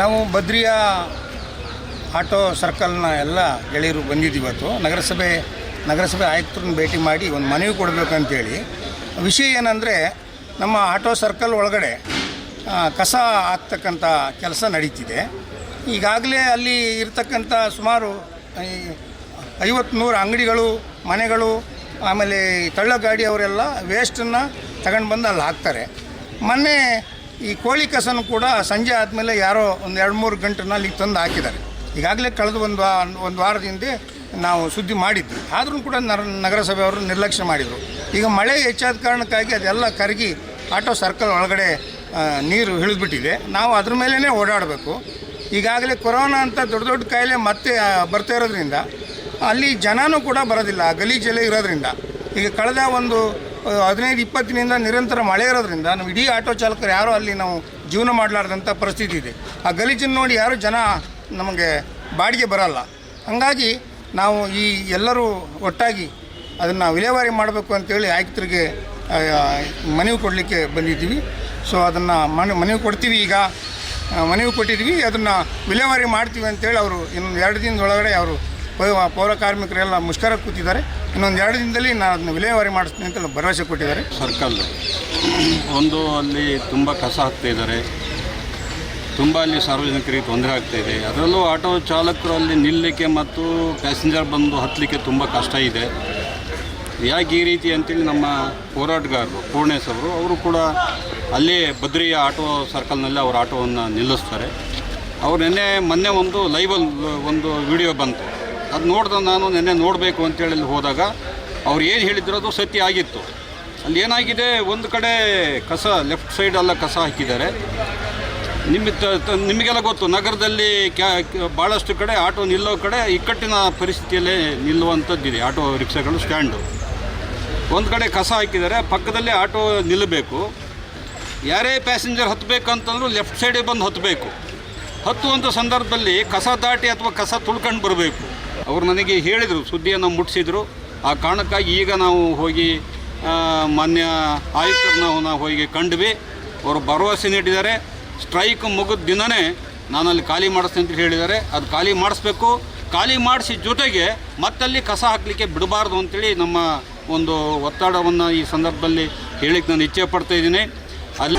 ನಾವು ಬದ್ರಿಯ ಆಟೋ ಸರ್ಕಲ್ನ ಎಲ್ಲ ಗೆಳೆಯರು ಬಂದಿದ್ದೀವಿ ಇವತ್ತು. ನಗರಸಭೆ ನಗರಸಭೆ ಆಯುಕ್ತರನ್ನ ಭೇಟಿ ಮಾಡಿ ಒಂದು ಮನವಿ ಕೊಡಬೇಕಂತೇಳಿ. ವಿಷಯ ಏನಂದರೆ, ನಮ್ಮ ಆಟೋ ಸರ್ಕಲ್ ಒಳಗಡೆ ಕಸ ಆಗ್ತಕ್ಕಂಥ ಕೆಲಸ ನಡೀತಿದೆ. ಈಗಾಗಲೇ ಅಲ್ಲಿ ಇರತಕ್ಕಂಥ ಸುಮಾರು ಐವತ್ತು ನೂರು ಅಂಗಡಿಗಳು, ಮನೆಗಳು, ಆಮೇಲೆ ತಳ್ಳ ಅವರೆಲ್ಲ ವೇಸ್ಟನ್ನು ತಗೊಂಡು ಬಂದು ಅಲ್ಲಿ ಹಾಕ್ತಾರೆ. ಮೊನ್ನೆ ಈ ಕೋಳಿ ಕಸನು ಕೂಡ ಸಂಜೆ ಆದಮೇಲೆ ಯಾರೋ ಒಂದು ಎರಡು ಮೂರು ಗಂಟೆನ ಅಲ್ಲಿಗೆ ತಂದು ಹಾಕಿದ್ದಾರೆ. ಈಗಾಗಲೇ ಕಳೆದ ಒಂದು ವಾ, ಒಂದು ವಾರದ ಹಿಂದೆ ನಾವು ಸುದ್ದಿ ಮಾಡಿದ್ವಿ. ಆದರೂ ಕೂಡ ನರ ನಗರಸಭೆಯವರು ನಿರ್ಲಕ್ಷ್ಯ ಮಾಡಿದರು. ಈಗ ಮಳೆ ಹೆಚ್ಚಾದ ಕಾರಣಕ್ಕಾಗಿ ಅದೆಲ್ಲ ಕರಗಿ ಆಟೋ ಸರ್ಕಲ್ ಒಳಗಡೆ ನೀರು ಇಳಿದ್ಬಿಟ್ಟಿದೆ ನಾವು ಅದ್ರ ಮೇಲೇ ಓಡಾಡಬೇಕು. ಈಗಾಗಲೇ ಕೊರೋನಾ ಅಂತ ದೊಡ್ಡ ದೊಡ್ಡ ಕಾಯಿಲೆ ಮತ್ತೆ ಬರ್ತಾ ಇರೋದ್ರಿಂದ ಅಲ್ಲಿ ಜನನೂ ಕೂಡ ಬರೋದಿಲ್ಲ, ಗಲೀಜೆಲ್ಲ ಇರೋದ್ರಿಂದ. ಈಗ ಕಳೆದ ಒಂದು ಹದಿನೈದು ಇಪ್ಪತ್ತಿನಿಂದ ನಿರಂತರ ಮಳೆ ಇರೋದ್ರಿಂದ ನಾವು ಇಡೀ ಆಟೋ ಚಾಲಕರು ಯಾರೂ ಅಲ್ಲಿ ನಾವು ಜೀವನ ಮಾಡಲಾರ್ದಂಥ ಪರಿಸ್ಥಿತಿ ಇದೆ. ಆ ಗಲೀಜನ್ನು ನೋಡಿ ಯಾರು ಜನ ನಮಗೆ ಬಾಡಿಗೆ ಬರಲ್ಲ. ಹಾಗಾಗಿ ನಾವು ಈ ಎಲ್ಲರೂ ಒಟ್ಟಾಗಿ ಅದನ್ನು ವಿಲೇವಾರಿ ಮಾಡಬೇಕು ಅಂತೇಳಿ ಆಯುಕ್ತರಿಗೆ ಮನವಿ ಕೊಡಲಿಕ್ಕೆ ಬಂದಿದ್ದೀವಿ. ಸೊ ಅದನ್ನು ಮನ, ಮನವಿ ಕೊಡ್ತೀವಿ ಈಗ. ಮನವಿ ಕೊಟ್ಟಿದ್ವಿ ಅದನ್ನು ವಿಲೇವಾರಿ ಮಾಡ್ತೀವಿ ಅಂತೇಳಿ ಅವರು ಇನ್ನೊಂದು ಎರಡು ದಿನದೊಳಗಡೆ ಅವರು ಪೌರ ಕಾರ್ಮಿಕರೆಲ್ಲ ಮುಷ್ಕರ ಕೂತಿದ್ದಾರೆ. ಇನ್ನೊಂದು ಎರಡು ದಿನದಲ್ಲಿ ನಾನು ಅದನ್ನ ವಿಲೇವಾರಿ ಮಾಡಿಸ್ತೀನಿ ಅಂತ ಭರವಸೆ ಕೊಟ್ಟಿದ್ದಾರೆ. ಸರ್ಕಲ್. ಒಂದು ಅಲ್ಲಿ ತುಂಬ ಕಸ ಹಾಕ್ತಾ ಇದ್ದಾರೆ. ತುಂಬ ಅಲ್ಲಿ ಸಾರ್ವಜನಿಕರಿಗೆ ತೊಂದರೆ ಆಗ್ತಾಯಿದೆ ಅದರಲ್ಲೂ ಆಟೋ ಚಾಲಕರು ಅಲ್ಲಿ ನಿಲ್ಲಲಿಕ್ಕೆ ಮತ್ತು ಪ್ಯಾಸೆಂಜರ್ ಬಂದು ಹತ್ತಲಿಕ್ಕೆ ತುಂಬ ಕಷ್ಟ ಇದೆ. ಯಾಕೆ ಈ ರೀತಿ ಅಂತೇಳಿ ನಮ್ಮ ಹೋರಾಟಗಾರರು, ಪೂರ್ಣೇಶ್ ಅವರು ಅವರು ಕೂಡ ಅಲ್ಲೇ ಬದ್ರಿಯ ಆಟೋ ಸರ್ಕಲ್ನಲ್ಲಿ ಅವ್ರ ಆಟೋವನ್ನು ನಿಲ್ಲಿಸ್ತಾರೆ. ಅವ್ರು ನಿನ್ನೆ ಮೊನ್ನೆ ಒಂದು ಲೈವಲ್ಲಿ ಒಂದು ವಿಡಿಯೋ ಬಂತು. ಅದು ನೋಡ್ದೆ ನಾನು ನಿನ್ನೆ ನೋಡಬೇಕು ಅಂತೇಳಿ ಅಲ್ಲಿ ಹೋದಾಗ, ಅವ್ರು ಏನು ಹೇಳಿದ್ರು ಅದು ಸತ್ಯ ಆಗಿತ್ತು. ಅಲ್ಲಿ ಏನಾಗಿದೆ, ಒಂದು ಕಡೆ ಕಸ ಲೆಫ್ಟ್ ಸೈಡೆಲ್ಲ ಕಸ ಹಾಕಿದ್ದಾರೆ. ನಿಮ್ಮ ನಿಮಗೆಲ್ಲ ಗೊತ್ತು, ನಗರದಲ್ಲಿ ಕ್ಯಾ- ಭಾಳಷ್ಟು ಕಡೆ ಆಟೋ ನಿಲ್ಲೋ ಕಡೆ ಇಕ್ಕಟ್ಟಿನ ಪರಿಸ್ಥಿತಿಯಲ್ಲೇ ನಿಲ್ಲುವಂಥದ್ದಿದೆ, ಆಟೋ ರಿಕ್ಷಾಗಳು ಸ್ಟ್ಯಾಂಡು. ಒಂದು ಕಡೆ ಕಸ ಹಾಕಿದ್ದಾರೆ, ಪಕ್ಕದಲ್ಲೇ ಆಟೋ ನಿಲ್ಲಬೇಕು. ಯಾರೇ ಪ್ಯಾಸೆಂಜರ್ ಹತ್ತಬೇಕಂತಂದ್ರೂ ಲೆಫ್ಟ್ ಸೈಡಿಗೆ ಬಂದು ಹತ್ತಬೇಕು ಹತ್ತುವಂಥ ಸಂದರ್ಭದಲ್ಲಿ ಕಸ ದಾಟಿ ಅಥವಾ ಕಸ ತುಳ್ಕೊಂಡು ಬರಬೇಕು. ಅವರು ನನಗೆ ಹೇಳಿದರು, ಸುದ್ದಿಯನ್ನು ಮುಟ್ಟಿಸಿದರು ಆ ಕಾರಣಕ್ಕಾಗಿ ಈಗ ನಾವು ಹೋಗಿ ಮಾನ್ಯ ಆಯುಕ್ತರನ್ನ ನಾವು ಹೋಗಿ ಕಂಡ್ವಿ. ಅವರು ಭರವಸೆ ನೀಡಿದ್ದಾರೆ. ಸ್ಟ್ರೈಕ್ ಮುಗಿದ ದಿನವೇ ನಾನಲ್ಲಿ ಖಾಲಿ ಮಾಡಿಸ್ತೀನಿ ಅಂತ ಹೇಳಿದ್ದಾರೆ. ಅದು ಖಾಲಿ ಮಾಡಿಸ್ಬೇಕು. ಖಾಲಿ ಮಾಡಿಸಿ ಜೊತೆಗೆ ಮತ್ತಲ್ಲಿ ಕಸ ಹಾಕಲಿಕ್ಕೆ ಬಿಡಬಾರ್ದು ಅಂತೇಳಿ ನಮ್ಮ ಒಂದು ಒತ್ತಡವನ್ನು ಈ ಸಂದರ್ಭದಲ್ಲಿ ಹೇಳಿಕ್ಕೆ ನಾನು ಇಚ್ಛೆ ಪಡ್ತಾ ಇದ್ದೀನಿ. ಅಲ್ಲಿ